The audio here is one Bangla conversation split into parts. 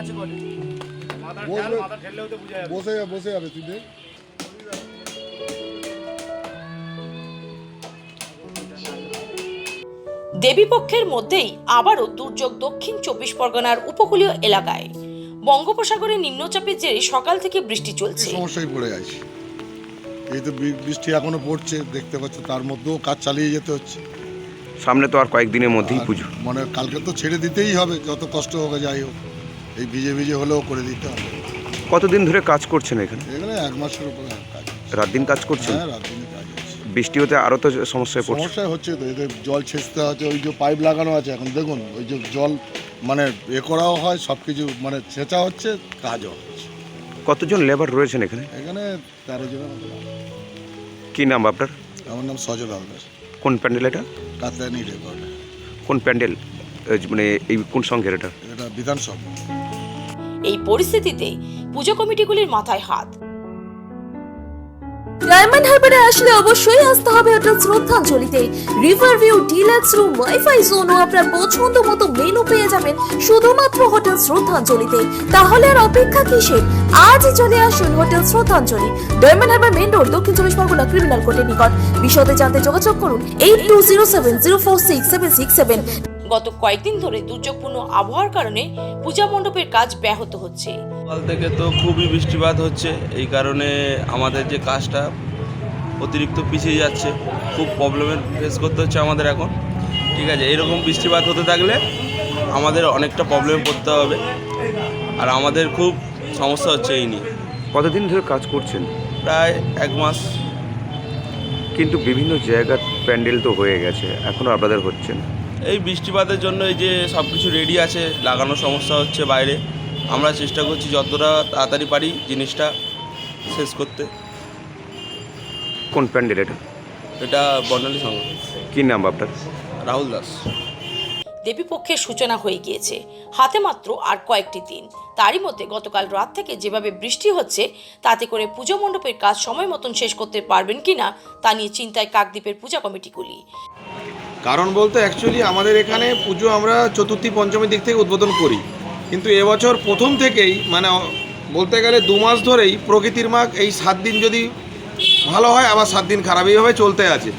আছে বটে। বসবে বসে বসে যাবে তুই দেখ। দেবীপক্ষের মধ্যেই আবারও দুর্যোগ দক্ষিণ চব্বিশ পরগনার উপকূলীয় এলাকায়। বঙ্গোপসাগরে নিম্নচাপের জেরে সকাল থেকে বৃষ্টি চলছে। সমস্যায় পড়ে গেছি। এই তো বৃষ্টি এখনও পড়ছে দেখতে পাচ্ছ তার মধ্যেও কাজ চালিয়ে যেতে হচ্ছে। সামনে তো আর কয়েকদিনের মধ্যেই পুজো। মানে কালকে তো ছেড়ে দিতেই হবে যত কষ্ট হোক যাই হোক। এই ভিজে ভিজে হলেও করে দিতে হবে। কতদিন ধরে কাজ করছেন এখানে? এখানে এক মাসের উপরে কাজ রাত দিন কাজ করছেন? হ্যাঁ রাত দিনে কাজ হচ্ছে বৃষ্টি হতে আরও তো সমস্যায় পড়ছে। সমস্যা হচ্ছে তো এদের জল ছেঁচতে হচ্ছে ওই যে পাইপ লাগানো আছে এখন দেখুন ওই যে জল মানে এ করাও হয় সব কিছু মানে ছেঁচা হচ্ছে কাজও হচ্ছে। কতজন লেবার রয়েছেন এখানে? এখানে তেরো জনের মতো লোক। কি নাম আপনার? আমার নাম সজল হালদার। কোন প্যান্ডেল এটা? কাতানি রেকর্ড। কোন প্যান্ডেল? মানে এই কোন সংঘের এটা? এটা বিধানসভা। এই পরিস্থিতিতে পুজো কমিটিগুলির মাথায় হাত। ডায়মন্ড হারবারে আসলে অবশ্যই আসতে হবে hotel শ্রদ্ধাঞ্জলিতে। River view deluxe room wifi zone ও আপনার পছন্দ মতো মেনু পেয়ে যাবেন শুধুমাত্র হোটেল শ্রদ্ধাঞ্জলিতে। তাহলে আর অপেক্ষা কিসের? আজই চলে আসুন হোটেল শ্রদ্ধাঞ্জলি। ডায়মন্ড হারবার মেন রোড দক্ষিণ চব্বিশ পরগনা ক্রিমিনাল কোর্টের নিকট। বিশদে জানতে যোগাযোগ করুন eight two zero seven zero four six seven six seven গত কয়েকদিন ধরে দুর্যোগপূর্ণ আবহাওয়ার কারণে পূজা মণ্ডপের কাজ ব্যাহত হচ্ছে। সকাল থেকে তো খুবই বৃষ্টিপাত হচ্ছে এই কারণে আমাদের যে কাজটা অতিরিক্ত পিছিয়ে যাচ্ছে খুব প্রবলেমের ফেস করতে হচ্ছে আমাদের এখন। ঠিক আছে এরকম বৃষ্টিপাত হতে থাকলে আমাদের অনেকটা প্রবলেম পড়তে হবে আর আমাদের খুব সমস্যা হচ্ছে এই নিয়ে। কতদিন ধরে কাজ করছেন? প্রায় এক মাস। কিন্তু বিভিন্ন জায়গার প্যান্ডেল তো হয়ে গেছে এখনও আপনাদের হচ্ছে না। এই বৃষ্টিপাতের জন্য এই যে সব কিছু রেডি আছে লাগানোর সমস্যা হচ্ছে বাইরে। আমরা চেষ্টা করছি যতটা তাড়াতাড়ি পারি জিনিসটা শেষ করতে। কোন প্যান্ডেল এটা? এটা বর্ণালী সংঘ। কী নাম আপনার? রাহুল দাস। দেবীপক্ষের সূচনা হয়ে গিয়েছে। হাতে মাত্র আর কয়েকটি দিন। তারই মধ্যে গতকাল রাত থেকে যেভাবে বৃষ্টি হচ্ছে, তাতে করে পুজো মণ্ডপের কাজ সময় মতন শেষ করতে পারবেন কিনা, তা নিয়ে চিন্তায় কাকদ্বীপের পূজা কমিটিগুলি। কারণ বলতে অ্যাকচুয়ালি আমাদের এখানে পুজো আমরা চতুর্থী, পঞ্চমীর দিক থেকে উদ্বোধন করি। কিন্তু এবছর প্রথম থেকেই মানে বলতে গেলে দু মাস ধরেই প্রকৃতির মাগ এই সাত দিন যদি ভালো হয়, আবার সাত দিন খারাপ এইভাবে চলতে আছে।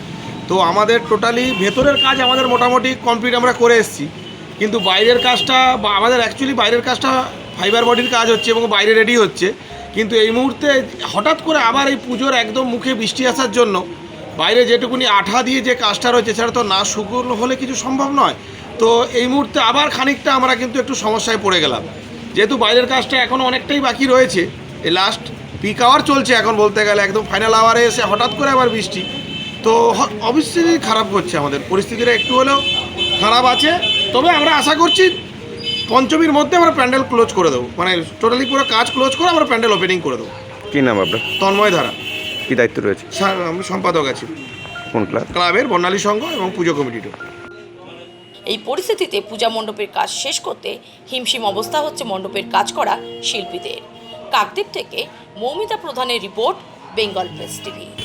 তো আমাদের টোটালি ভেতরের কাজ আমাদের মোটামুটি কমপ্লিট আমরা করে এসেছি। কিন্তু বাইরের কাজটা বা আমাদের অ্যাকচুয়ালি বাইরের কাজটা ফাইবার বডির কাজ হচ্ছে এবং বাইরে রেডি হচ্ছে। কিন্তু এই মুহূর্তে হঠাৎ করে আবার এই পুজোর একদম মুখে বৃষ্টি আসার জন্য বাইরে যেটুকুনি আঠা দিয়ে যে কাজটা রয়েছে সেটা তো না শুকনো হলে কিছু সম্ভব নয়। তো এই মুহূর্তে আবার খানিকটা আমরা কিন্তু একটু সমস্যায় পড়ে গেলাম। যেহেতু বাইরের কাজটা এখনও অনেকটাই বাকি রয়েছে, এই লাস্ট পিক আওয়ার চলছে এখন বলতে গেলে, একদম ফাইনাল আওয়ারে এসে হঠাৎ করে আবার বৃষ্টি। তো অবশ্যই খারাপ করছে আমাদের। পরিস্থিতিটা একটু হলেও খারাপ আছে। তবে আমরা আশা করছি পঞ্চমীর মধ্যে আমরা প্যান্ডেল ক্লোজ করে দেবো। মানে টোটালি পুরো কাজ ক্লোজ করে আমরা প্যান্ডেল ওপেনিং করে দেবো। কি নাম আপনার? তন্ময় ধারা। কি দায়িত্ব রয়েছে? সা- আমি সম্পাদক আছি। কোন ক্লাব? ক্লাবের বর্ণালী সংঘ এবং পুজো কমিটিটা এই পরিস্থিতিতে পূজা মণ্ডপের কাজ শেষ করতে হিমশিম অবস্থা হচ্ছে মণ্ডপের কাজ করা শিল্পীদের। কাকদ্বীপ থেকে মৌমিতা প্রধানের report Bengal press TV.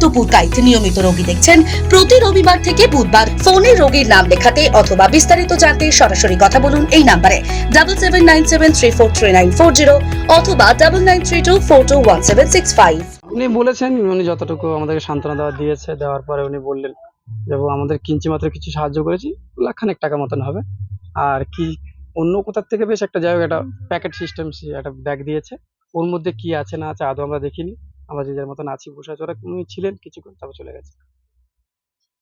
Purkait নিয়মিত রোগী দেখছেন। প্রতি রবিবার থেকে বুধবার ফোনে রোগীর নাম লেখাতে অথবা বিস্তারিত জানতে সরাসরি কথা বলুন এই নাম্বারে। Double seven nine seven three four three nine four zero অথবা double nine three two four two one seven six five উনি বলেছেন, উনি যতটুকু আমাদেরকে সান্ত্বনা দেওয়া, দিয়েছে, দেওয়ার পরে উনি বললেন যে আমাদের কিঞ্চি মাত্র কিছু সাহায্য করেছি, লাখখানেক টাকা মতন হবে। আর কি, অন্য কোথার থেকে বেশ একটা জায়গা একটা প্যাকেট সিস্টেম একটা ব্যাগ দিয়েছে। ওর মধ্যে কি আছে না আছে আদৌ আমরা দেখিনি। আমরা যে যার মতন আছি বসে আছি ওরা উনি ছিলেন কিছুক্ষণ তারপর চলে গেছে।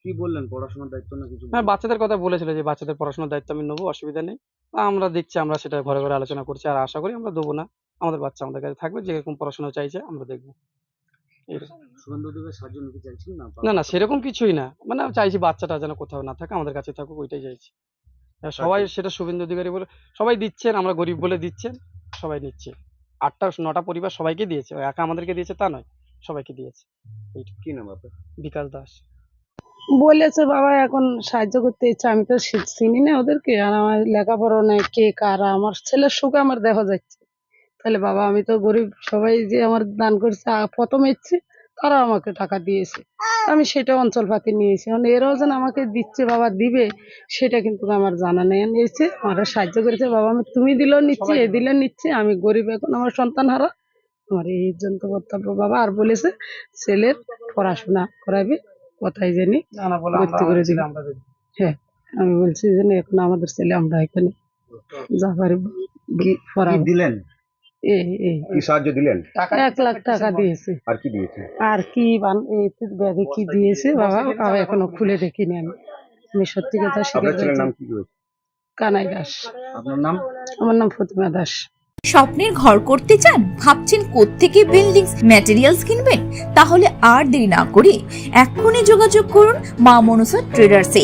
কি বললেন পড়াশোনার দায়িত্ব না কিছু? হ্যাঁ বাচ্চাদের কথা বলেছিল যে বাচ্চাদের পড়াশোনার দায়িত্ব আমি নেব অসুবিধা নেই। আমরা দেখছি আমরা সেটা ঘরে ঘরে আলোচনা করছি আর আশা করি আমরা দেবো না। আমাদের বাচ্চা আমাদের কাছে থাকবে যেরকম পড়াশোনা চাইছে আমরা দেখব। না? না না সেরকম কিছুই না। মানে চাইছি বাচ্চাটা যেন কোথাও না থাকে আমাদের কাছে থাকুক ওইটাই চাইছি। সবাই সেটা শুভেন্দু অধিকারী বলে সবাই দিচ্ছেন আমরা গরিব বলে দিচ্ছেন সবাই নিচ্ছে। আটটা নটা পরিবার সবাইকে দিয়েছে। ও একা আমাদেরকে দিয়েছে তা নয় সবাইকে দিয়েছে। কি নাম আপনার? বিকাশ দাস। বলেছে বাবা এখন সাহায্য করতে ইচ্ছে আমি তো চিনি না ওদেরকে। আর আমার লেখাপড়া নেই কে কারা? আমার ছেলের সুখ আমার দেখা যাচ্ছে। তাহলে বাবা আমি তো গরিব সবাই যে আমার দান করছে প্রথম ইচ্ছে তারা আমাকে টাকা দিয়েছে। আমি সেটা অঞ্চল পাতি নিয়েছি। মানে এরাও যেন আমাকে দিচ্ছে বাবা দিবে সেটা কিন্তু আমার জানা নেই। নিয়েছে আমার সাহায্য করেছে বাবা আমি তুমি দিলেও নিচ্ছি এ দিলে নিচ্ছি আমি গরিব এখন আমার সন্তান হারা। আমার এই জন্য বক্তব্য বাবা আর বলেছে ছেলের পড়াশোনা করাবে কোথায় জানি ভর্তি করে দিই। হ্যাঁ আমি বলছি যে এখন আমাদের ছেলে আমরা এখানে যা পারি পড়াবো। দিলেন? কি সাহায্য দিলেন? এক লাখ টাকা দিয়েছে। আর কি দিয়েছে? আর কি ব্যাগে কি দিয়েছে বাবা? বাবা এখনও খুলে দেখিনি আমি। আমি সত্যি কথা নাম কি কানাই দাস। আপনার নাম? আমার নাম ফতিমা দাস। স্বপ্নের ঘর করতে চান ভাবছেন কোত্থেকে বিল্ডিংস ম্যাটেরিয়ালস কিনবেন? তাহলে আর দেরি না করে এক্ষুনি যোগাযোগ করুন মা মনসা ট্রেডার্সে